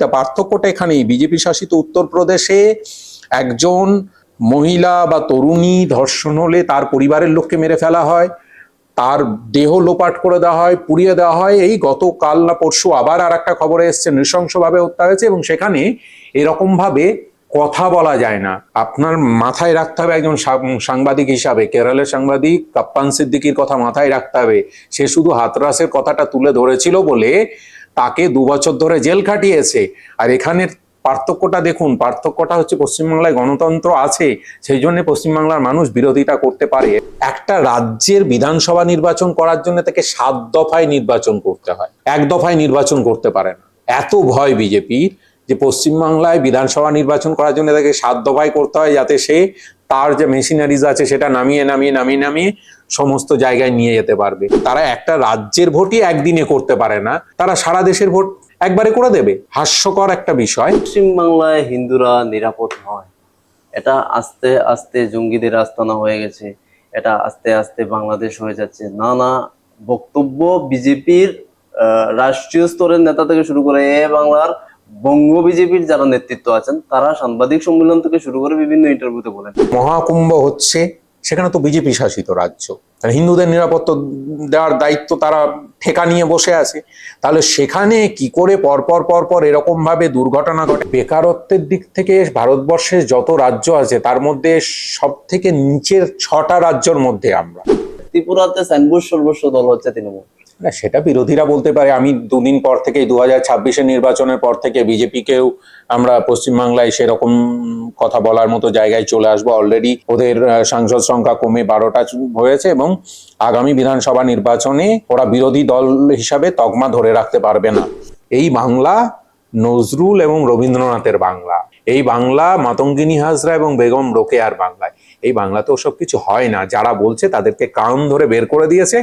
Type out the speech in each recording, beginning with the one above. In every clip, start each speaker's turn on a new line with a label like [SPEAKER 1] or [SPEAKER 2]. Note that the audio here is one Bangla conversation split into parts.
[SPEAKER 1] তা পার্থক্যটা এখানেই। বিজেপি শাসিত উত্তরপ্রদেশে একজন মহিলা বা তরুণী ধর্ষণ হলে তার পরিবারের লোককে মেরে ফেলা হয়, তার দেহ লোপাট করে দেওয়া হয়, পুড়িয়ে দেওয়া হয়। এই গতকাল না পরশু আবার আর একটা খবরে এসছে, নৃশংসভাবে হত্যা হয়েছে এবং সেখানে এরকম ভাবে কথা বলা যায় না। আপনার মাথায় রাখতে হবে একজন সাংবাদিক হিসাবে। কেরলের সাংবাদিক কাপ্পান সিদ্দিকির কথা মাথায় রাখতে হবে। সে শুধু হাতরাসের কথাটা তুলে ধরেছিল বলে তাকে দু বছর ধরে জেল খাটিয়েছে। আর এখানের পার্থক্যটা দেখুন, পার্থক্যটা হচ্ছে পশ্চিমবাংলায় গণতন্ত্র আছে, সেই জন্য পশ্চিমবাংলার মানুষ বিরোধিতা করতে পারে। একটা রাজ্যের বিধানসভা নির্বাচন করার জন্য তাকে সাত দফায় নির্বাচন করতে হয়। এক দফায় নির্বাচন করতে পারে না এত ভয় বিজেপির যে পশ্চিমবাংলায় বিধানসভা নির্বাচন করার জন্য তাকে সাত দফায় করতে হয় যাতে সে তার যে মেশিনারিজ আছে সেটা নামিয়ে নামিয়ে নামিয়ে নামিয়ে সমস্ত জায়গায় নিয়ে যেতে পারবে। তারা একটা রাজ্যের ভোটই একদিনে করতে পারে না। তারা সারা দেশের ভোট একবারে করে দেবে। হাস্যকর একটা বিষয়।
[SPEAKER 2] পশ্চিমবাংলায় হিন্দুরা নিরাপদ নয়। এটা আস্তে আস্তে জঙ্গিদের আস্তানা হয়ে গেছে। এটা আস্তে আস্তে বাংলাদেশ হয়ে যাচ্ছে। নানা বক্তব্য বিজেপির রাষ্ট্রীয় স্তরের নেতা থেকে শুরু করে এ বাংলার বঙ্গ বিজেপির যারা নেতৃত্ব আছেন তারা সাংবাদিক সম্মেলন থেকে শুরু করে বিভিন্ন ইন্টারভিউতে বলেন।
[SPEAKER 1] মহাকুম্ভ হচ্ছে সেখানে তো বিজেপি শাসিত রাজ্য। তাহলে হিন্দুদের নিরাপত্তা দেওয়ার দায়িত্ব তারা ঠেকা নিয়ে বসে আছে। তাহলে সেখানে কি করে পরপর পরপর এরকম ভাবে দুর্ঘটনা ঘটে? বেকারত্বের দিক থেকে ভারতবর্ষের যত রাজ্য আছে তার মধ্যে সব থেকে নিচের ছটা রাজ্যর মধ্যে আমরা।
[SPEAKER 2] ত্রিপুরাতে সর্বস্ব দল হচ্ছে তৃণমূল।
[SPEAKER 1] না, সেটা বিরোধীরা বলতে পারে। আমি দুদিন পর থেকে দু হাজার ছাব্বিশের নির্বাচনের পর থেকে বিজেপিকেও আমরা পশ্চিমবাংলায় সেরকম কথা বলার মতো জায়গায় চলে আসব। অলরেডি ওদের সাংসদ সংখ্যা কমে বারোটা হয়েছে এবং আগামী বিধানসভা নির্বাচনে ওরা বিরোধী দল হিসাবে তকমা ধরে রাখতে পারবে না। এই বাংলা নজরুল এবং রবীন্দ্রনাথের বাংলা। এই বাংলা মাতঙ্গিনী হাজরা এবং বেগম রোকেয়ার বাংলায়। এই বাংলাতে ওসব কিছু হয় না। যারা বলছে তাদেরকে কান ধরে বের করে দিয়েছে।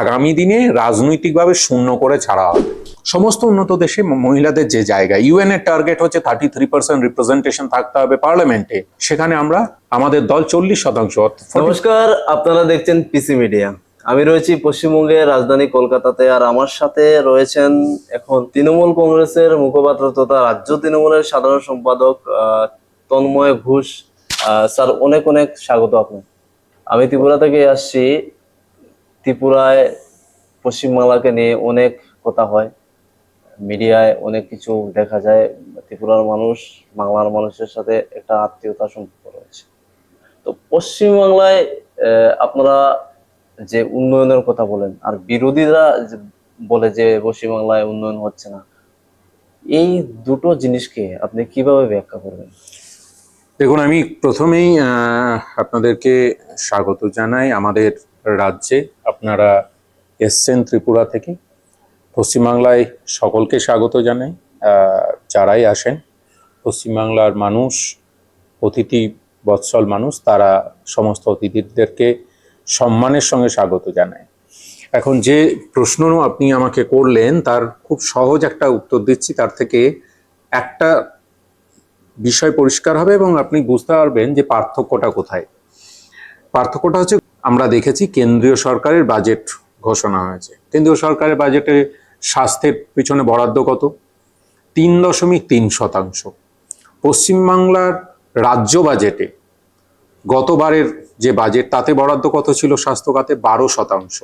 [SPEAKER 1] আগামী দিনে রাজনৈতিকভাবে শূন্য করে ছাড়া হবে। সমস্ত উন্নত দেশে মহিলাদের যে জায়গা ইউএন এর টার্গেট হচ্ছে থার্টি থ্রি পার্সেন্ট রিপ্রেজেন্টেশন থাকতে হবে পার্লামেন্টে সেখানে আমরা, আমাদের দল চল্লিশ শতাংশ
[SPEAKER 2] নমস্কার, আপনারা দেখছেন পিসি মিডিয়া আমি রয়েছি পশ্চিমবঙ্গের রাজধানী কলকাতাতে আর আমার সাথে রয়েছেন এখন তৃণমূল কংগ্রেসের মুখপাত্র তথা রাজ্য তৃণমূলের সাধারণ সম্পাদক তন্ময় ঘোষ। স্যার, অনেক অনেক স্বাগত আপনার আমি ত্রিপুরা থেকে আসছি। ত্রিপুরায় পশ্চিমবাংলাকে নিয়ে অনেক কথা হয়। মিডিয়ায় অনেক কিছু দেখা যায়। ত্রিপুরার মানুষ, বাংলার মানুষের সাথে একটা আত্মীয়তা সম্পর্ক রয়েছে। তো পশ্চিমবাংলায় আপনারা যে উন্নয়নের কথা বলেন, আর বিরোধীরা বলে যে পশ্চিমবাংলায় উন্নয়ন হচ্ছে না, এই দুটো জিনিসকে আপনি কীভাবে ব্যাখ্যা করবেন?
[SPEAKER 1] দেখুন, আমি প্রথমেই আপনাদেরকে স্বাগত জানাই আমাদের রাজ্যে। আপনারা এসছেন ত্রিপুরা থেকে। পশ্চিমবাংলায় সকলকে স্বাগত জানাই। যারাই আসেন, পশ্চিমবাংলার মানুষ, অতিথি, বৎসল মানুষ, তারা সমস্ত অতিথিদেরকে সম্মানের সঙ্গে স্বাগত জানায় এখন যে প্রশ্ন আপনি আমাকে করলেন, তার খুব সহজ একটা উত্তর দিচ্ছি। তার থেকে একটা বিষয় পরিষ্কার হবে এবং আপনি বুঝতে পারবেন যে পার্থক্যটা কোথায়। পার্থক্যটা হচ্ছে, আমরা দেখেছি কেন্দ্রীয় সরকারের বাজেট ঘোষণা হয়েছে। কেন্দ্রীয় সরকারের বাজেটে স্বাস্থ্যের পিছনে বরাদ্দ কত? তিন দশমিক তিন শতাংশ। পশ্চিমবাংলার রাজ্য বাজেটে গতবারের যে বাজেট তাতে বরাদ্দ কত ছিল স্বাস্থ্য খাতে? বারো শতাংশ।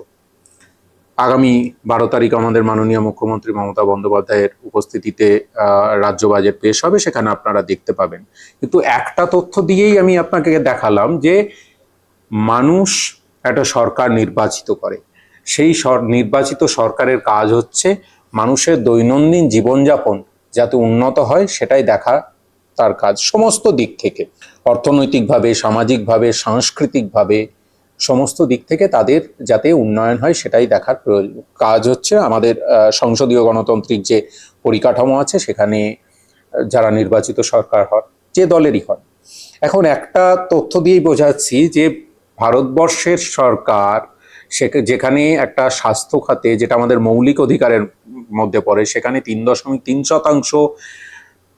[SPEAKER 1] আগামী বারো তারিখ আমাদের মাননীয় মুখ্যমন্ত্রী মমতা বন্দ্যোপাধ্যায়ের উপস্থিতিতে রাজ্য বাজেট পেশ হবে, সেখানে আপনারা দেখতে পাবেন। কিন্তু একটা তথ্য দিয়েই আমি আপনাকে দেখালাম যে মানুষ একটা সরকার নির্বাচিত করে। সেই নির্বাচিত সরকারের কাজ হচ্ছে মানুষের দৈনন্দিন জীবনযাপন যাতে উন্নত হয়, সেটাই দেখা তার কাজ। সমস্ত দিক থেকে অর্থনৈতিকভাবে, সামাজিকভাবে, সাংস্কৃতিকভাবে সমস্ত দিক থেকে তাদের যাতে উন্নয়ন হয় সেটাই দেখার প্রয়োজন কাজ হচ্ছে আমাদের সংসদীয় গণতান্ত্রিক যে পরিকাঠামো আছে সেখানে যারা নির্বাচিত সরকার হন, যে দলেরই হন। এখন একটা তথ্য দিয়েই বোঝাচ্ছি যে ভারতবর্ষের সরকার যেখানে একটা স্বাস্থ্য খাতে যেটা আমাদের মৌলিক অধিকারের মধ্যে পড়ে, সেখানে তিন দশমিক তিন শতাংশ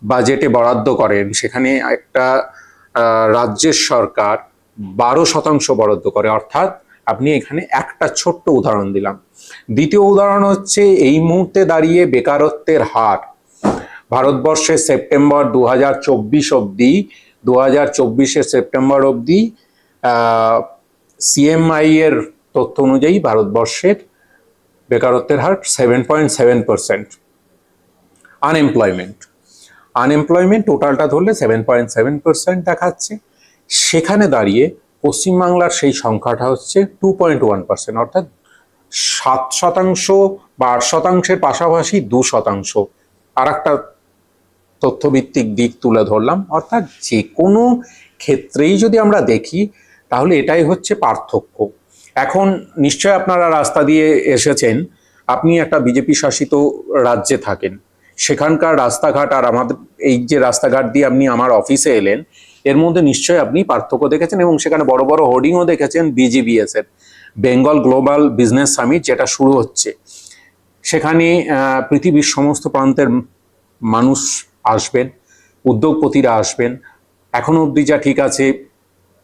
[SPEAKER 1] বাজেটে বরাদ্দ করেন, সেখানে একটা রাজ্যের সরকার বারো শতাংশ বরাদ্দ করে, অর্থাৎ আপনি এখানে একটা ছোট্ট উদাহরণ দিলাম। দ্বিতীয় উদাহরণ হচ্ছে, এই মুহূর্তে দাঁড়িয়ে বেকারত্বের হার। ভারতবর্ষে সেপ্টেম্বর দু হাজার চব্বিশ অবধি দু হাজার চব্বিশের সেপ্টেম্বর অবধি সিএমআই এর তথ্য অনুযায়ী ভারতবর্ষের বেকারত্বের হার seven point seven percent unemployment unemployment টোটালটা ধরলে সেভেন পয়েন্ট সেভেন পার্সেন্ট দেখাচ্ছে। সেখানে দাঁড়িয়ে পশ্চিমবাংলার সেই সংখ্যাটা হচ্ছে টু পয়েন্ট ওয়ান পার্সেন্ট অর্থাৎ সাত শতাংশ বা আট শতাংশের পাশাপাশি দু শতাংশ। আর একটা তথ্যভিত্তিক দিক তুলে ধরলাম, অর্থাৎ যে কোনো ক্ষেত্রেই যদি আমরা দেখি, তাহলে এটাই হচ্ছে পার্থক্য। এখন নিশ্চয় আপনারা রাস্তা দিয়ে এসেছেন, আপনি একটা বিজেপি শাসিত রাজ্যে থাকেন। সেখানকার রাস্তাঘাট আর আমাদের, এই যে রাস্তাঘাট দিয়ে আপনি আমার অফিসে এলেন এর মধ্যে নিশ্চয়ই আপনি পার্থক্য দেখেছেন এবং সেখানে বড় বড় হোর্ডিংও দেখেছেন বিজিবিএস এর বেঙ্গল গ্লোবাল বিজনেস সামিট যেটা শুরু হচ্ছে। সেখানে পৃথিবীর সমস্ত প্রান্তের মানুষ আসবেন, উদ্যোগপতিরা আসবেন। এখনও অবধি যা ঠিক আছে,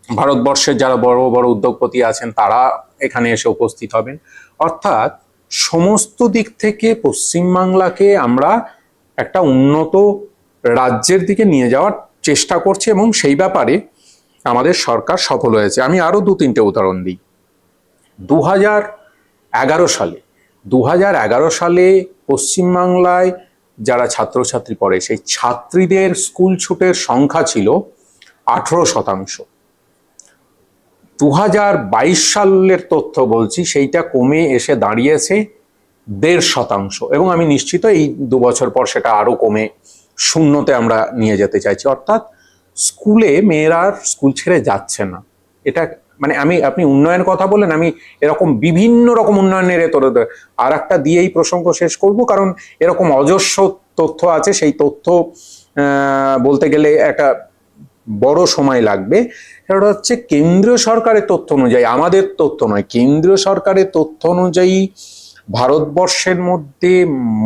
[SPEAKER 1] ভারতবর্ষের যারা বড় বড় উদ্যোগপতি আছেন তারা এখানে এসে উপস্থিত হবেন। অর্থাৎ সমস্ত দিক থেকে পশ্চিমবাংলাকে আমরা একটা উন্নত রাজ্যের দিকে নিয়ে যাওয়ার চেষ্টা করছে এবং সেই ব্যাপারে আমাদের সরকার সফল হয়েছে। আমি আরও দু তিনটে উদাহরণ দিই। দু এগারো সালে দু এগারো সালে পশ্চিমবাংলায় যারা ছাত্রছাত্রী পড়ে, সেই ছাত্রীদের স্কুল ছুটের সংখ্যা ছিল আঠেরো শতাংশ। দু হাজার বাইশ সালের তথ্য বলছি, সেইটা কমে এসে দাঁড়িয়েছে দেড় শতাংশ। এবং আমি নিশ্চিত এই দু বছর পর সেটা আরও কমে শূন্যতে আমরা নিয়ে যেতে চাইছি। অর্থাৎ স্কুলে মেয়েরা স্কুল ছেড়ে যাচ্ছে না। এটা মানে আমি, আপনি উন্নয়নের কথা বলেন আমি এরকম বিভিন্ন রকম উন্নয়নের এ তোরে আর একটা দিয়েই প্রসঙ্গ শেষ করব। কারণ এরকম অজস্র তথ্য আছে, সেই তথ্য বলতে গেলে একটা বড় সময় লাগবে। সেটা হচ্ছে কেন্দ্রীয় সরকারের তথ্য অনুযায়ী, আমাদের তথ্য নয়, কেন্দ্রীয় সরকারের তথ্য অনুযায়ী ভারতবর্ষের মধ্যে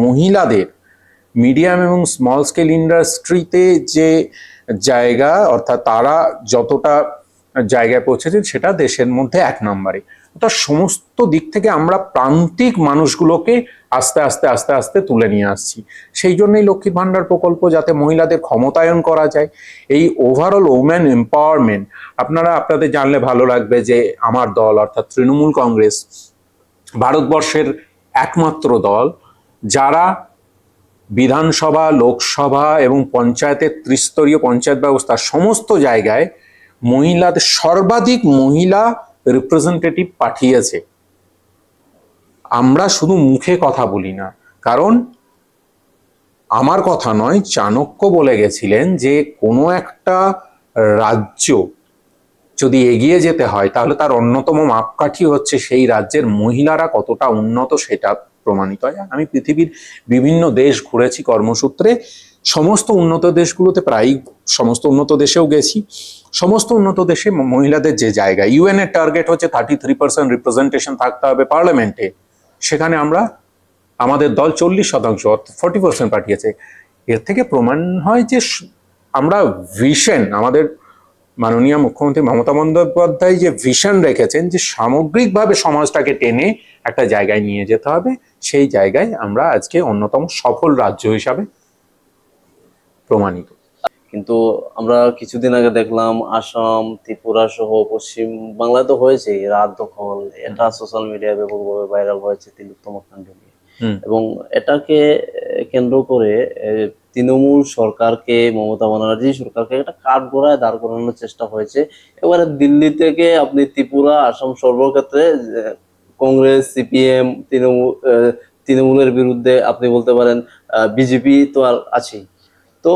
[SPEAKER 1] মহিলাদের মিডিয়াম এবং স্মল স্কেল ইন্ডাস্ট্রিতে যে জায়গা, অর্থাৎ তারা যতটা জায়গায় পৌঁছেছে সেটা দেশের মধ্যে এক নম্বরে। অর্থাৎ সমস্ত দিক থেকে আমরা প্রান্তিক মানুষগুলোকে আস্তে আস্তে আস্তে আস্তে তুলে নিয়ে আসছি। সেই জন্যই লক্ষ্মীর ভাণ্ডার প্রকল্প যাতে মহিলাদের ক্ষমতায়ন করা যায়। এই ওভারঅল ওম্যান এম্পাওয়ারমেন্ট আপনারা, আপনাদের জানলে ভালো লাগবে যে আমার দল, অর্থাৎ তৃণমূল কংগ্রেস, ভারতবর্ষের একমাত্র দল, যারা বিধানসভা, লোকসভা এবং পঞ্চায়েতের ত্রিস্তরীয় পঞ্চায়েত ব্যবস্থা সমস্ত জায়গায় মহিলাদের সর্বাধিক মহিলা রিপ্রেজেন্টেটিভ পাঠিয়েছে। আমরা শুধু মুখে কথা বলি না, কারণ আমার কথা নয়, চাণক্য বলে গেছিলেন যে কোনো একটা রাজ্য যদি এগিয়ে যেতে হয়, তাহলে তার অন্যতম মাপকাঠি হচ্ছে সেই রাজ্যের মহিলারা কতটা উন্নত সেটা প্রমাণিত হয়। আমি পৃথিবীর বিভিন্ন দেশ ঘুরেছি কর্মসূত্রে। সমস্ত উন্নত দেশগুলোতে প্রায় সমস্ত উন্নত দেশেও গেছি। সমস্ত উন্নত দেশে মহিলাদের যে জায়গা ইউএন এর টার্গেট হচ্ছে থার্টি থ্রি পার্সেন্ট রিপ্রেজেন্টেশন থাকতে হবে পার্লামেন্টে সেখানে আমরা, আমাদের দল চল্লিশ শতাংশ ফর্টি পার্সেন্ট পাঠিয়েছে। এর থেকে প্রমাণ হয় যে আমরা ভিশন আমাদের মাননীয় মুখ্যমন্ত্রী মমতা বন্দ্যোপাধ্যায় যে ভিশন রেখেছেন যে সামগ্রিকভাবে সমাজটাকে টেনে একটা জায়গায় নিয়ে যেতে হবে, সেই জায়গায় আমরা আজকে অন্যতম সফল রাজ্য হিসাবে প্রমাণিত
[SPEAKER 2] কিন্তু আমরা কিছুদিন আগে দেখলাম আসাম, ত্রিপুরা সহ পশ্চিম বাংলা তো হয়েছে রাত দখল এটা সোশ্যাল মিডিয়ায় ব্যাপকভাবে ভাইরাল হয়েছে, তিলোত্তম কাণ্ড। এবং এটাকে কেন্দ্র করে তৃণমূল সরকারকে, মমতা ব্যানার্জি সরকারকে একটা কাঠ গোড়ায় দাঁড় করানোর চেষ্টা হয়েছে। এবারে দিল্লি থেকে আপনি ত্রিপুরা, আসাম সর্বক্ষেত্রে কংগ্রেস, সিপিএম, তৃণমূল তৃণমূলের বিরুদ্ধে আপনি বলতে পারেন বিজেপি তো আর আছেই। তো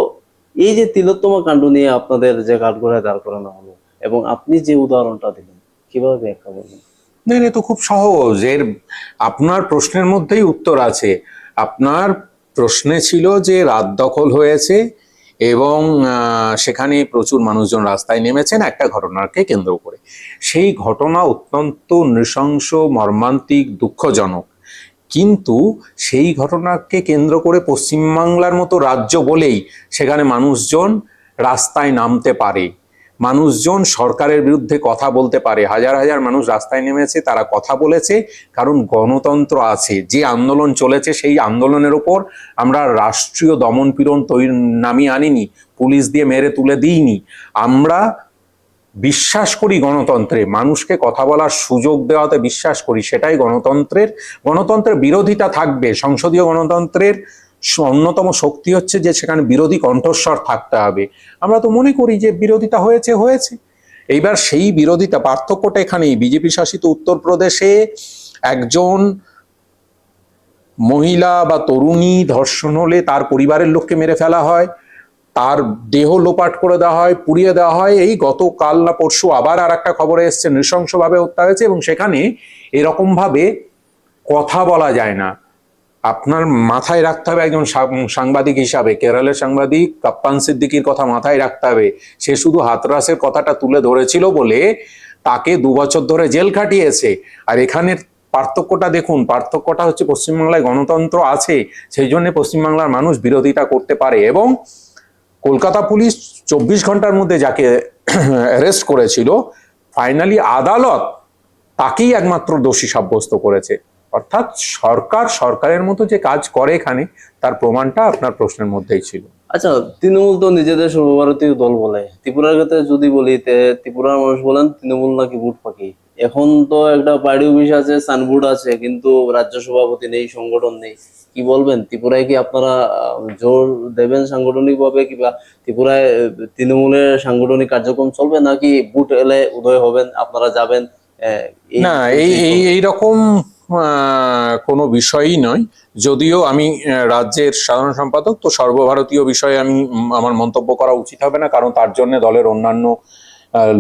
[SPEAKER 2] এই যে তিলোত্তমা কাণ্ড নিয়ে আপনাদের যে কাঠগড়ায় দাঁড় করানো হলো, এবং আপনি যে উদাহরণটা দিলেন, কীভাবে ব্যাখ্যা করবেন?
[SPEAKER 1] না তো খুব সহজ। এর আপনার প্রশ্নের মধ্যেই উত্তর আছে। আপনার প্রশ্নে ছিল যে রাত দখল হয়েছে এবং সেখানে প্রচুর মানুষজন রাস্তায় নেমেছেন একটা ঘটনাকে কেন্দ্র করে। সেই ঘটনা অত্যন্ত নৃশংস, মর্মান্তিক, দুঃখজনক। কিন্তু সেই ঘটনাকে কেন্দ্র করে পশ্চিমবাংলার মতো রাজ্য বলেই সেখানে মানুষজন রাস্তায় নামতে পারে। মানুষজন সরকারের বিরুদ্ধে কথা বলতে পারে। হাজার হাজার মানুষ রাস্তায় নেমেছে, তারা কথা বলেছে, কারণ গণতন্ত্র আছে। যে আন্দোলন চলেছে, সেই আন্দোলনের ওপর আমরা রাষ্ট্রীয় দমন পীড়ন তৈরি নামিয়ে আনিনি, পুলিশ দিয়ে মেরে তুলে দিইনি। আমরা বিশ্বাস করি গণতন্ত্রে, মানুষকে কথা বলার সুযোগ দেওয়াতে বিশ্বাস করি, সেটাই গণতন্ত্রের। গণতন্ত্রের বিরোধিতা থাকবে, সংসদীয় গণতন্ত্রের অন্যতম শক্তি হচ্ছে যে সেখানে বিরোধী কণ্ঠস্বর থাকতে হবে। আমরা তো মনে করি যে বিরোধিতা হয়েছে হয়েছে। এইবার সেই বিরোধিতা পার্থক্যটা এখানেই। বিজেপি শাসিত উত্তরপ্রদেশে একজন মহিলা বা তরুণী ধর্ষণ হলে তার পরিবারের লোককে মেরে ফেলা হয়, তার দেহ লোপাট করে দেওয়া হয়, পুড়িয়ে দেওয়া হয়। এই গতকাল না পরশু আবার আর একটা খবরে এসছে, নৃশংসভাবে হত্যা হয়েছে এবং সেখানে এরকম ভাবে কথা বলা যায় না। আপনার মাথায় রাখতে হবে একজন সাংবাদিক হিসাবে। কেরলের সাংবাদিক কাপ্পান সিদ্দিকির কথা মাথায় রাখতে হবে। সে শুধু হাতরাসের কথাটা তুলে ধরেছিল বলে তাকে দু বছর ধরে জেল খাটিয়েছে। আর এখানের পার্থক্যটা দেখুন, পার্থক্যটা হচ্ছে পশ্চিমবাংলায় গণতন্ত্র আছে, সেই জন্য পশ্চিমবাংলার মানুষ বিরোধিতা করতে পারে এবং কলকাতা পুলিশ চব্বিশ ঘণ্টার মধ্যে যাকে অ্যারেস্ট করেছিল ফাইনালি আদালত তাকেই একমাত্র দোষী সাব্যস্ত করেছে। অর্থাৎ সরকার সরকারের মতো যে কাজ করে এখানে তার প্রমাণটা আপনার প্রশ্নের মধ্যেই ছিল।
[SPEAKER 2] আচ্ছা তৃণমূল তো নিজেদের সর্বভারতীয় দল বলে। ত্রিপুরার ক্ষেত্রে যদি বলি ত্রিপুরার মানুষ বলেন তৃণমূল নাকি বুট পাখি এখন তো একটা পার্টি অফিস আছে সানবোর্ড আছে কিন্তু রাজ্য সভাপতি নেই সংগঠন নেই। কি বলবেন? ত্রিপুরায় কি আপনারা জোর দেবেন সাংগঠনিক ভাবে? কিংবা ত্রিপুরায় তৃণমূলের সাংগঠনিক কার্যক্রম চলবে নাকি বুট এলে উদয় হবেন আপনারা যাবেন আহ,
[SPEAKER 1] না এই এই এইরকম কোনো বিষয়ই নয়। যদিও আমি রাজ্যের সাধারণ সম্পাদক, তো সর্বভারতীয় বিষয়ে আমি আমার মন্তব্য করা উচিত হবে না, কারণ তার জন্য দলের অন্যান্য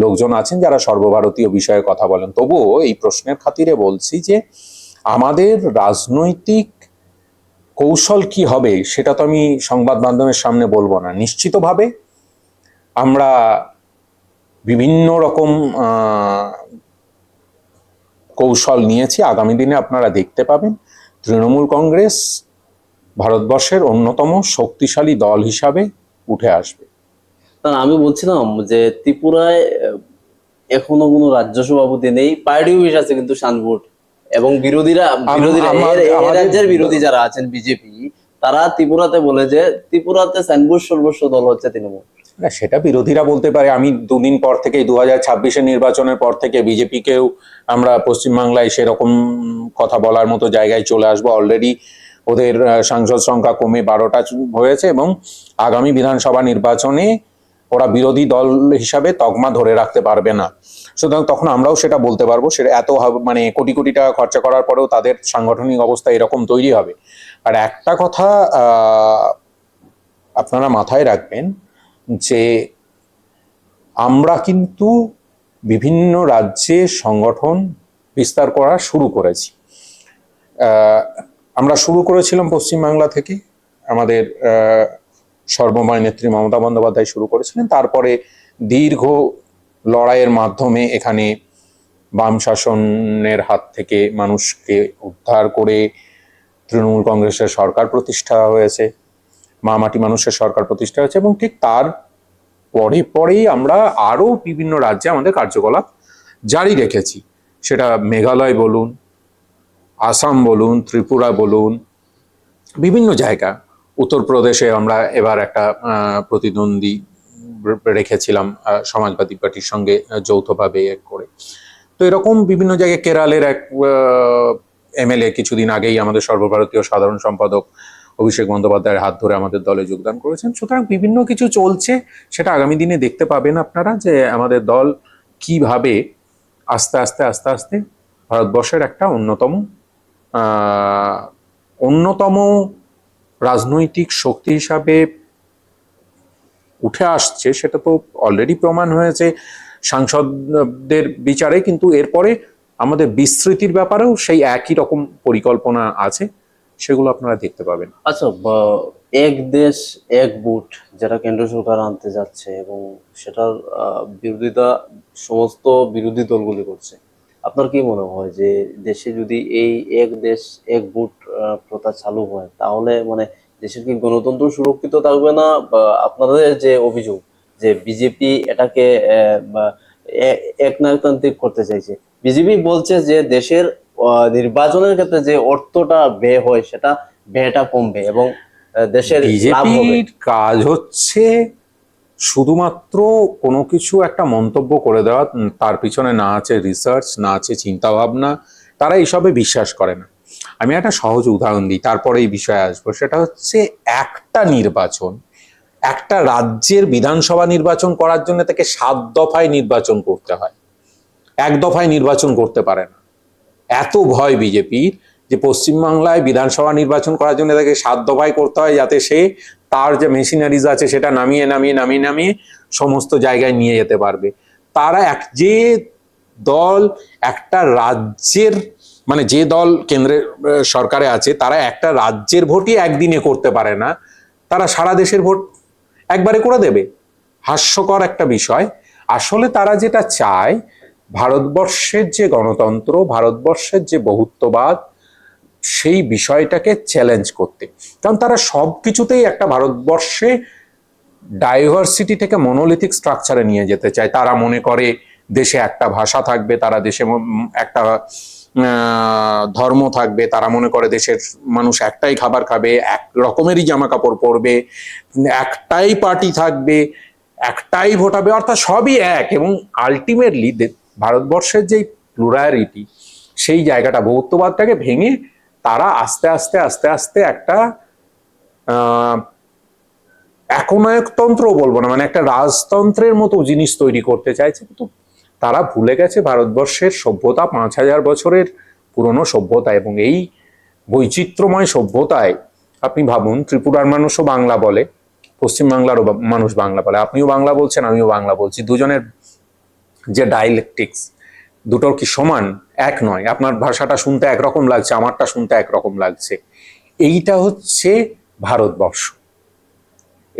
[SPEAKER 1] লোকজন আছেন যারা সর্বভারতীয় বিষয়ে কথা বলেন। তবুও এই প্রশ্নের খাতিরে বলছি যে, আমাদের রাজনৈতিক কৌশল কি হবে, সেটা তো আমি সংবাদ মাধ্যমের সামনে বলব না। নিশ্চিতভাবে আমরা বিভিন্ন রকম কৌশল নিয়েছি। আগামী দিনে আপনারা দেখতে পাবেন তৃণমূল কংগ্রেস ভারতবর্ষের অন্যতম শক্তিশালী দল হিসাবে উঠে আসবে।
[SPEAKER 2] না আমি বলছিলাম যে ত্রিপুরায় এখনও কোনো রাজ্য সভাপতি নেই। পার্টি অফিস আছে কিন্তু সানবোর্ড এবং বিরোধীরা বিরোধীরা রাজ্যের বিরোধী যারা আছেন বিজেপি তারা ত্রিপুরাতে বলে যে ত্রিপুরাতে সানবোর্ড সর্বস্ব দল হচ্ছে তৃণমূল।
[SPEAKER 1] না, সেটা বিরোধীরা বলতে পারে। আমি দুদিন পর থেকে দু হাজার ছাব্বিশের নির্বাচনের পর থেকে বিজেপিকেও আমরা পশ্চিমবাংলায় সেরকম কথা বলার মতো জায়গায় চলে আসব। অলরেডি ওদের সাংসদ সংখ্যা কমে বারোটা হয়েছে এবং আগামী বিধানসভা নির্বাচনে ওরা বিরোধী দল হিসাবে তকমা ধরে রাখতে পারবে না। সুতরাং তখন আমরাও সেটা বলতে পারব। সেটা এত মানে কোটি কোটি টাকা খরচা করার পরেও তাদের সাংগঠনিক অবস্থা এরকম তৈরি হবে। আর একটা কথা আপনারা মাথায় রাখবেন যে আমরা কিন্তু বিভিন্ন রাজ্যে সংগঠন বিস্তার করা শুরু করেছি। আমরা শুরু করেছিলাম পশ্চিমবাংলা থেকে। আমাদের সর্বময় নেত্রী মমতা বন্দ্যোপাধ্যায় শুরু করেছিলেন। তারপরে দীর্ঘ লড়াইয়ের মাধ্যমে এখানে বাম শাসনের হাত থেকে মানুষকে উদ্ধার করে তৃণমূল কংগ্রেসের সরকার প্রতিষ্ঠা হয়েছে। মা মাটি মানুষের সরকার প্রতিষ্ঠা হয়েছে এবং ঠিক তার পরে, পরেই আমরা আরও বিভিন্ন রাজ্যে আমাদের কার্যকলাপ জারি রেখেছি। সেটা মেঘালয় বলুন, আসাম বলুন, ত্রিপুরা বলুন, বিভিন্ন জায়গা। উত্তরপ্রদেশে আমরা এবার একটা প্রতিদ্বন্দ্বী রেখেছিলাম সমাজবাদী পার্টির সঙ্গে যৌথভাবে করে। তো এরকম বিভিন্ন জায়গায় কেরালের এক এমএলএ কিছুদিন আগেই আমাদের সর্বভারতীয় সাধারণ সম্পাদক অভিষেক বন্দ্যোপাধ্যায়ের হাত ধরে আমাদের দলে যোগদান করেছেন। সুতরাং বিভিন্ন কিছু চলছে, সেটা আগামী দিনে দেখতে পাবেন আপনারা যে আমাদের দল কীভাবে আস্তে আস্তে আস্তে আস্তে ভারতবর্ষের একটা অন্যতম অন্যতম রাজনৈতিক শক্তি হিসাবে উঠে আসছে, সেটা তো অলরেডি প্রমাণ হয়েছে। সাংসদদের বিচারে কিন্তু এরপরে আমাদের বিস্তৃতির ব্যাপারেও সেই একই রকম পরিকল্পনা আছে। সেগুলো আপনারা দেখতে পাবেন।
[SPEAKER 2] আচ্ছা এক দেশ, এক বুট যেটা কেন্দ্র সরকার আনতে যাচ্ছে এবং সেটার বিরোধিতা, সমস্ত বিরোধী দলগুলি করছে। আপনার কি মনে হয় যে দেশে যদি এই এক দেশ, এক বুট প্রথা চালু হয়, তাহলে মানে দেশের কি গণতন্ত্র সুরক্ষিত থাকবে না? আপনাদের যে অভিযোগ যে বিজেপি এটাকে একনায়কতান্ত্রিক করতে চাইছে, বিজেপি বলছে যে দেশের নির্বাচনের ক্ষেত্রে যে অর্থটা ব্যয় হয় সেটা ব্যয়টা কমবে এবং দেশের
[SPEAKER 1] বিজেপির কাজ হচ্ছে শুধুমাত্র কোনো কিছু একটা মন্তব্য করে দেওয়া তার পিছনে না আছে রিসার্চ না আছে চিন্তা ভাবনা তারা এইসবে বিশ্বাস করে না। আমি একটা সহজ উদাহরণ দিই তারপরে এই বিষয়ে আসব। সেটা হচ্ছে একটা নির্বাচন একটা রাজ্যের বিধানসভা নির্বাচন করার জন্য তাকে সাত দফায় নির্বাচন করতে হয়। এক দফায় নির্বাচন করতে পারে না। এত ভয় বিজেপির যে পশ্চিমবাংলায় বিধানসভা নির্বাচন করার জন্য তাকে সাত দফায় করতে হয় যাতে সে তার যে মেশিনারিজ আছে সেটা নামিয়ে নামিয়ে নামিয়ে নামিয়ে সমস্ত জায়গায় নিয়ে যেতে পারবে। তারা এক, যে দল একটা রাজ্যের মানে যে দল কেন্দ্রের সরকারে আছে, তারা একটা রাজ্যের ভোটই একদিনে করতে পারে না। তারা সারা দেশের ভোট একবারে করে দেবে। হাস্যকর একটা বিষয়। আসলে তারা যেটা চায় ভারতবর্ষের যে গণতন্ত্র, ভারতবর্ষের যে বহুত্ববাদ, সেই বিষয়টাকে চ্যালেঞ্জ করতে। কারণ তারা সব কিছুতেই একটা ভারতবর্ষে ডাইভার্সিটি থেকে মনোলিথিক স্ট্রাকচারে নিয়ে যেতে চায়। তারা মনে করে দেশে একটা ভাষা থাকবে, তারা দেশে একটা ধর্ম থাকবে, তারা মনে করে দেশের মানুষ একটাই খাবার খাবে, এক রকমেরই জামা কাপড় পরবে, একটাই পার্টি থাকবে, একটাই ভোট হবে, অর্থাৎ সবই এক এবং আলটিমেটলি ভারতবর্ষের যে প্লুরালিটি সেই জায়গাটা বহুত্ববাদটাকে ভেঙে তারা আস্তে আস্তে আস্তে আস্তে একটা একনায়কতন্ত্র বলব না মানে একটা রাজতন্ত্রের মতো জিনিস তৈরি করতে চাইছে, কিন্তু তারা ভুলে গেছে ভারতবর্ষের সভ্যতা পাঁচ হাজার বছরের পুরনো সভ্যতা এবং এই বৈচিত্র্যময় সভ্যতায় আপনি ভাবুন, ত্রিপুরার মানুষও বাংলা বলে, পশ্চিমবাংলারও মানুষ বাংলা বলে, আপনিও বাংলা বলছেন, আমিও বাংলা বলছি, দুজনের যে ডাইলেকটিক্স দুটোর কি সমান? এক নয়। আপনার ভাষাটা শুনতে একরকম লাগছে, আমারটা শুনতে একরকম লাগছে। এইটা হচ্ছে ভারতবর্ষ।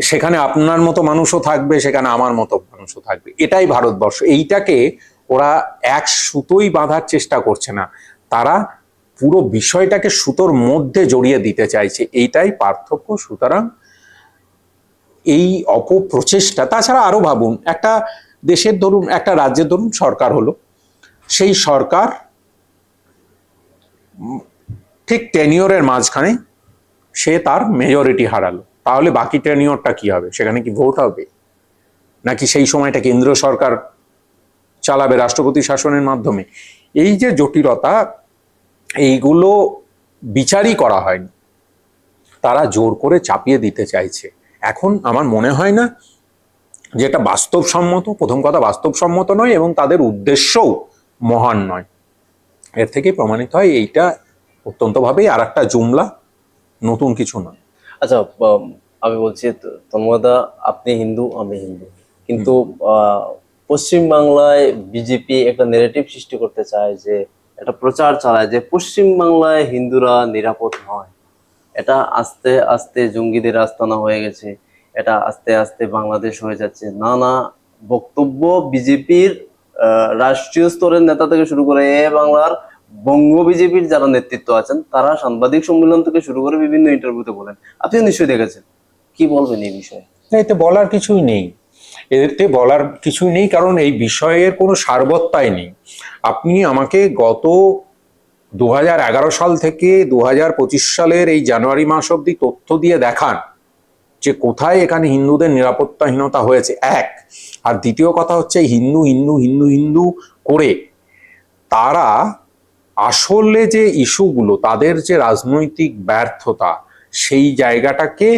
[SPEAKER 1] সেখানে আপনার মতো মানুষও থাকবে, সেখানে আমার মতো মানুষও থাকবে। এটাই ভারতবর্ষ। এইটাকে ওরা এক সুতোই বাঁধার চেষ্টা করছে না। তারা পুরো বিষয়টাকে সুতোর মধ্যে জড়িয়ে দিতে চাইছে। এইটাই পার্থক্য। সুতরাং এই অপপ্রচেষ্টা, তাছাড়া আরও ভাবুন, একটা দেশের ধরুন, একটা রাজ্যের ধরুন সরকার হলো। সেই সরকার ঠিক টেনিওরের মাঝখানে সে তার মেজরিটি হারালো। তাহলে বাকি টেনিওরটা কি হবে? সেখানে কি ভোট হবে? নাকি সেই সময়টা কেন্দ্রীয় সরকার চালাবে রাষ্ট্রপতি শাসনের মাধ্যমে? এই যে জটিলতা, এইগুলো বিচারই করা হয়নি। তারা জোর করে চাপিয়ে দিতে চাইছে। এখন আমার মনে হয় না যে এটা বাস্তবসম্মত প্রথম কথা বাস্তবসম্মত নয় এবং তাদের উদ্দেশ্যও মহান নয়। এর থেকে প্রমাণিত হয় এইটা অত্যন্তভাবেই আর একটা জুমলা নতুন কিছু নয়।
[SPEAKER 2] আচ্ছা আমি বলছি তো- তন্ময়দা আপনি হিন্দু আমি হিন্দু। কিন্তু আহ, পশ্চিম বাংলায় বিজেপি একটা নেগেটিভ সৃষ্টি করতে চায় যে একটা প্রচার চালায় যে পশ্চিম বাংলায় হিন্দুরা নিরাপদ নয়। এটা আস্তে আস্তে জঙ্গিদের আস্তানা হয়ে গেছে। এটা আস্তে আস্তে বাংলাদেশ হয়ে যাচ্ছে। নানা বক্তব্য বিজেপির রাষ্ট্রীয় স্তরের নেতা থেকে শুরু করে এ বাংলার বঙ্গ বিজেপির যারা নেতৃত্ব আছেন, তারা সাংবাদিক সম্মেলন থেকে শুরু করে বিভিন্ন ইন্টারভিউতে বলেন। আপনি নিশ্চয়ই দেখেছেন। কি বলবেন এই বিষয়ে?
[SPEAKER 1] এতে বলার কিছুই নেই। এতে বলার কিছুই নেই, কারণ এই বিষয়ের কোনো সারবত্তাই নেই। আপনি আমাকে গত দু হাজার এগারো সাল থেকে দু হাজার পঁচিশ সালের এই জানুয়ারি মাস অব্দি তথ্য দিয়ে দেখান যে কোথায় এখানে হিন্দুদের নিরাপত্তাহীনতা হয়েছে? এক। আর দ্বিতীয় কথা হচ্ছে হিন্দু হিন্দু হিন্দু হিন্দু করে তারা আসলে যে ইস্যুগুলো, তাদের যে রাজনৈতিক ব্যর্থতা, সেই জায়গাটাকে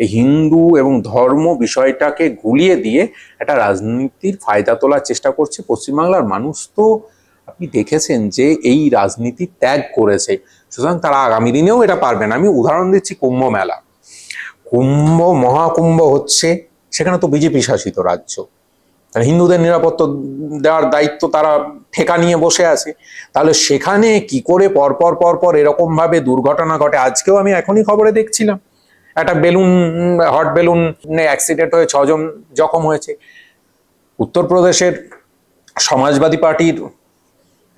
[SPEAKER 1] হিন্দু এবং ধর্ম বিষয়টাকে গুলিয়ে দিয়ে একটা রাজনীতির ফায়দা তোলার চেষ্টা করছে। পশ্চিমবাংলার মানুষ তো আপনি দেখেছেন যে এই রাজনীতি ত্যাগ করেছে। সুতরাং তারা আগামী দিনেও এটা পারবেন আমি উদাহরণ দিচ্ছি কুম্ভ মেলা। কুম্ভ, মহাকুম্ভ হচ্ছে, সেখানে তো বিজেপি শাসিত রাজ্য। হিন্দুদের নিরাপত্তা দেওয়ার দায়িত্ব তারা ঠেকা নিয়ে বসে আছে। তাহলে সেখানে কি করে পরপর পরপর এরকম ভাবে দুর্ঘটনা ঘটে? আজকেও আমি এখনই খবরে দেখছিলাম। একটা বেলুন, হট বেলুন অ্যাক্সিডেন্ট হয়ে ছজন জখম হয়েছে। উত্তরপ্রদেশের সমাজবাদী পার্টির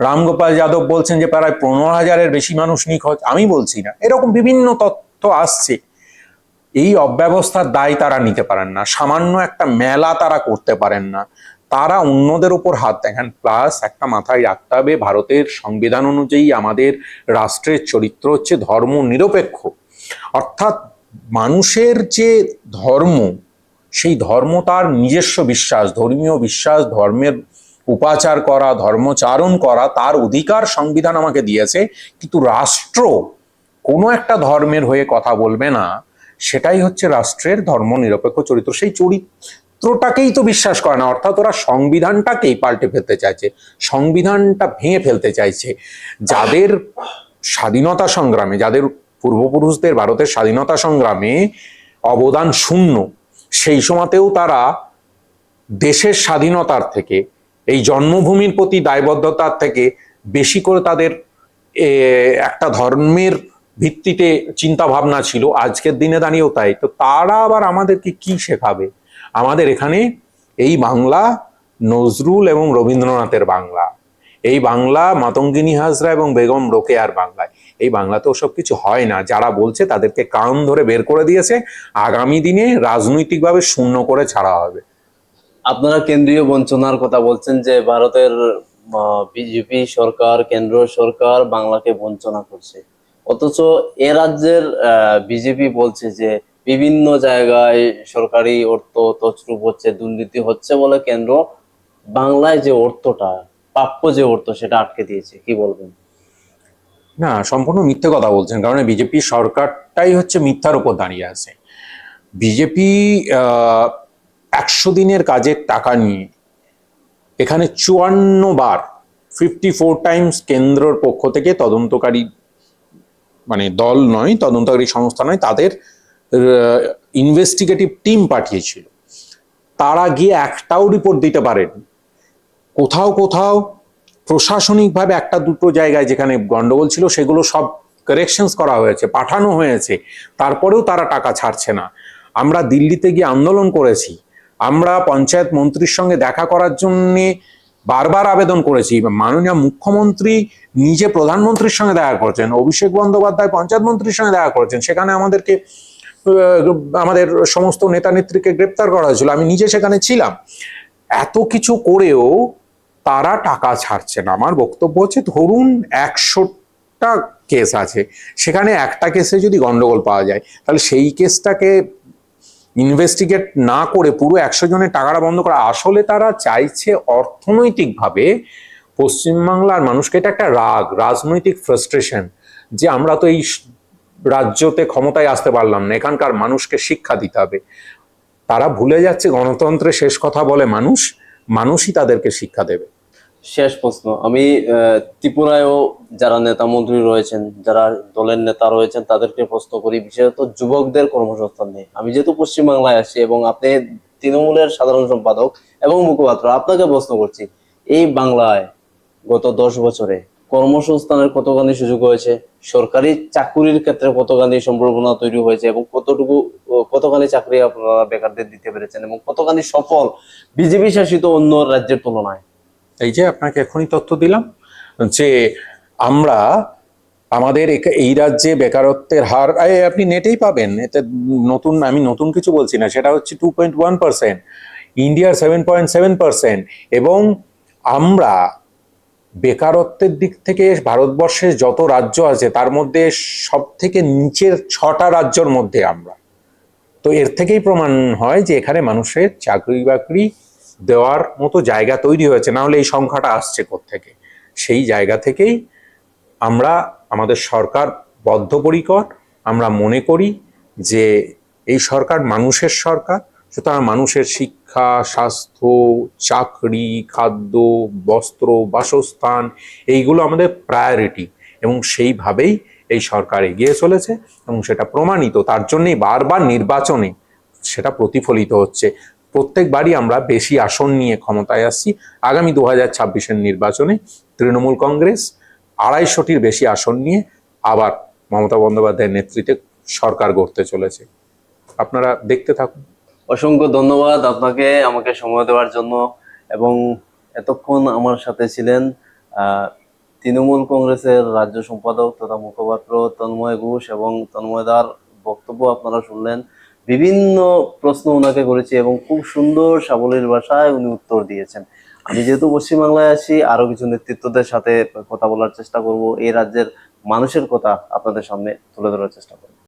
[SPEAKER 1] রামগোপাল যাদব বলছেন যে প্রায় পনেরো হাজারের বেশি মানুষ নিখোঁজ। আমি বলছি না। এরকম বিভিন্ন তথ্য আসছে। এই অব্যবস্থার দায় তারা নিতে পারেন না। সামান্য একটা মেলা তারা করতে পারেন না। তারা অন্যদের উপর হাত দেখেন। প্লাস একটা মাথায় রাখতে হবে, ভারতের সংবিধান অনুযায়ী আমাদের রাষ্ট্রের চরিত্র হচ্ছে ধর্ম নিরপেক্ষ অর্থাৎ মানুষের যে ধর্ম, সেই ধর্ম তার নিজস্ব বিশ্বাস, ধর্মীয় বিশ্বাস, ধর্মের উপাচার করা, ধর্মচারণ করা, তার অধিকার সংবিধান আমাকে দিয়েছে। কিন্তু রাষ্ট্র কোনো একটা ধর্মের হয়ে কথা বলবে না। সেটাই হচ্ছে রাষ্ট্রের ধর্ম নিরপেক্ষ চরিত্র। সেই চরিত্রটাকেই তো বিশ্বাস করে না, অর্থাৎ ওরা সংবিধানটাকেই পাল্টে ফেলতে চাইছে, সংবিধানটা ভেঙে ফেলতে চাইছে। যাদের স্বাধীনতা সংগ্রামে, যাদের পূর্বপুরুষদের ভারতের স্বাধীনতা সংগ্রামে অবদান শূন্য, সেই সময়তেও তারা দেশের স্বাধীনতার থেকে, এই জন্মভূমির প্রতি দায়বদ্ধতার থেকে বেশি করে তাদের একটা ধর্মের ভিত্তিতে চিন্তা ভাবনা ছিল, আজকের দিনে দাঁড়িয়েও তাই। তো তারা আবার আমাদেরকে কি শেখাবে? আমাদের এখানে এই বাংলা, নজরুল এবং রবীন্দ্রনাথের বাংলা। এই বাংলা, মাতঙ্গিনী হাজরা এবং বেগম রোকেয়ার বাংলায় এই বাংলাতে ওসব কিছু হয় না। যারা বলছে তাদেরকে কান ধরে বের করে দিয়েছে, আগামী দিনে রাজনৈতিকভাবে শূন্য করে ছাড়া হবে।
[SPEAKER 2] আপনারা কেন্দ্রীয় বঞ্চনার কথা বলছেন যে ভারতের বিজেপি সরকার কেন্দ্র সরকার বাংলাকে বঞ্চনা করছে। অথচ এ রাজ্যের বিজেপি বলছে যে বিভিন্ন জায়গায় সরকারি অর্থ তছরূপ হচ্ছে, দুর্নীতি হচ্ছে বলে কেন্দ্র বাংলায় যে অর্থটা, প্রাপ্য যে অর্থ সেটা আটকে দিয়েছে। কি বলবেন?
[SPEAKER 1] না, সম্পূর্ণ মিথ্যে কথা বলছেন, কারণ বিজেপি সরকারটাই হচ্ছে মিথ্যার উপর দাঁড়িয়ে আছে। বিজেপি একশো দিনের কাজের টাকা নিয়ে এখানে চুয়ান্ন বার ফিফটি ফোর টাইমস কেন্দ্রর পক্ষ থেকে তদন্তকারী মানে দল নয়, তদন্তকারী সংস্থা নয়, তাদের ইনভেস্টিগেটিভ টিম পাঠিয়েছিল। তারা গিয়ে একটাও রিপোর্ট দিতে পারেনি। কোথাও কোথাও প্রশাসনিকভাবে একটা দুটো জায়গায় যেখানে গন্ডগোল ছিল, সেগুলো সব কারেকশনস করা হয়েছে, পাঠানো হয়েছে। তারপরেও তারা টাকা ছাড়ছে না। আমরা দিল্লিতে গিয়ে আন্দোলন করেছি। আমরা পঞ্চায়েত মন্ত্রীর সঙ্গে দেখা করার জন্যে বারবার আবেদন করেছি। মাননীয় মুখ্যমন্ত্রী নিজে প্রধানমন্ত্রীর সঙ্গে দেখা করেছেন, অভিষেক বন্দ্যোপাধ্যায় পঞ্চায়েত মন্ত্রীর সঙ্গে দেখা করেছেন, সেখানে আমাদেরকে আমাদের সমস্ত নেতা নেত্রীকে গ্রেপ্তার করা হয়েছিল, আমি নিজে সেখানে ছিলাম। এত কিছু করেও তারা টাকা ছাড়ছে না। আমার বক্তব্য হচ্ছে, ধরুন একশোটা কেস আছে, সেখানে একটা কেসে যদি গন্ডগোল পাওয়া যায়, তাহলে সেই কেসটাকে ইনভেস্টিগেট না করে পুরো একশো জনের টাকাটা বন্ধ করা। আসলে তারা চাইছে অর্থনৈতিকভাবে পশ্চিমবাংলার মানুষকে এটা একটা রাগ, রাজনৈতিক ফ্রাস্ট্রেশন যে আমরা তো এই রাজ্যতে ক্ষমতায় আসতে পারলাম না, এখানকার মানুষকে শিক্ষা দিতে হবে। তারা ভুলে যাচ্ছে গণতন্ত্রের শেষ কথা বলে মানুষ, মানুষই তাদেরকে শিক্ষা দেবে।
[SPEAKER 2] শেষ প্রশ্ন। আমি ত্রিপুরায়ও যারা নেতা মন্ত্রী রয়েছেন, যারা দলের নেতা রয়েছেন, তাদেরকে প্রশ্ন করি, বিশেষত যুবকদের কর্মসংস্থান নিয়ে। আমি যেহেতু পশ্চিমবাংলায় আছি এবং আপনি তৃণমূলের সাধারণ সম্পাদক এবং মুখপাত্র, আপনাকে প্রশ্ন করছি, এই বাংলায় গত দশ বছরে কর্মসংস্থানের কতখানি সুযোগ হয়েছে? সরকারি চাকুরির ক্ষেত্রে কতখানি সম্ভাবনা তৈরি হয়েছে এবং কতটুকু কতখানি চাকরি আপনারা বেকারদের দিতে পেরেছেন এবং কতখানি সফল বিজেপি শাসিত অন্য রাজ্যের তুলনায়?
[SPEAKER 1] এই যে আপনাকে এখনই তথ্য দিলাম যে আমরা আমাদের এই রাজ্যে বেকারত্বের হার আপনি নেটেই পাবেন, এতে নতুন, আমি নতুন কিছু বলছি না, সেটা হচ্ছে টু পয়েন্ট ওয়ান পার্সেন্ট ইন্ডিয়ার সেভেন পয়েন্ট সেভেন পার্সেন্ট এবং আমরা বেকারত্বের দিক থেকে ভারতবর্ষের যত রাজ্য আছে, তার মধ্যে সব থেকে নিচের ছটা রাজ্যর মধ্যে আমরা। তো এর থেকেই প্রমাণ হয় যে এখানে মানুষের চাকরি বাকরি দেওয়ার মতো জায়গা তৈরি হয়েছে, না হলে এই সংখ্যাটা আসছে থেকে সেই জায়গা থেকেই আমরা, আমাদের সরকার বদ্ধপরিকর, আমরা মনে করি যে এই সরকার মানুষের সরকার, সুতরাং মানুষের শিক্ষা, স্বাস্থ্য, চাকরি, খাদ্য, বস্ত্র, বাসস্থান, এইগুলো আমাদের প্রায়োরিটি এবং সেইভাবেই এই সরকার এগিয়ে চলেছে এবং সেটা প্রমাণিত, তার জন্যই বারবার নির্বাচনে সেটা প্রতিফলিত হচ্ছে। প্রত্যেকবারই আমরা বেশি আসন নিয়ে ক্ষমতায় আসছি। আগামী দু হাজার ছাব্বিশের নির্বাচনে তৃণমূল কংগ্রেস আড়াইশোটির বেশি আসন নিয়ে আবার মমতা বন্দ্যোপাধ্যায়ের নেতৃত্বে সরকার গড়তে চলেছে। আপনারা দেখতে থাকুন।
[SPEAKER 2] অসংখ্য ধন্যবাদ আপনাকে আমাকে সময় দেওয়ার জন্য এবং এতক্ষণ আমার সাথে ছিলেন তৃণমূল কংগ্রেসের রাজ্য সম্পাদক তথা মুখপাত্র তন্ময় ঘোষ এবং তন্ময়দার বক্তব্য আপনারা শুনলেন। বিভিন্ন প্রশ্ন ওনাকে করেছি এবং খুব সুন্দর সাবলীল ভাষায় উনি উত্তর দিয়েছেন। আমি যেহেতু পশ্চিমবাংলায় আছি, আরও কিছু নেতৃত্বদের সাথে কথা বলার চেষ্টা করব। এই রাজ্যের মানুষের কথা আপনাদের সামনে তুলে ধরার চেষ্টা করব।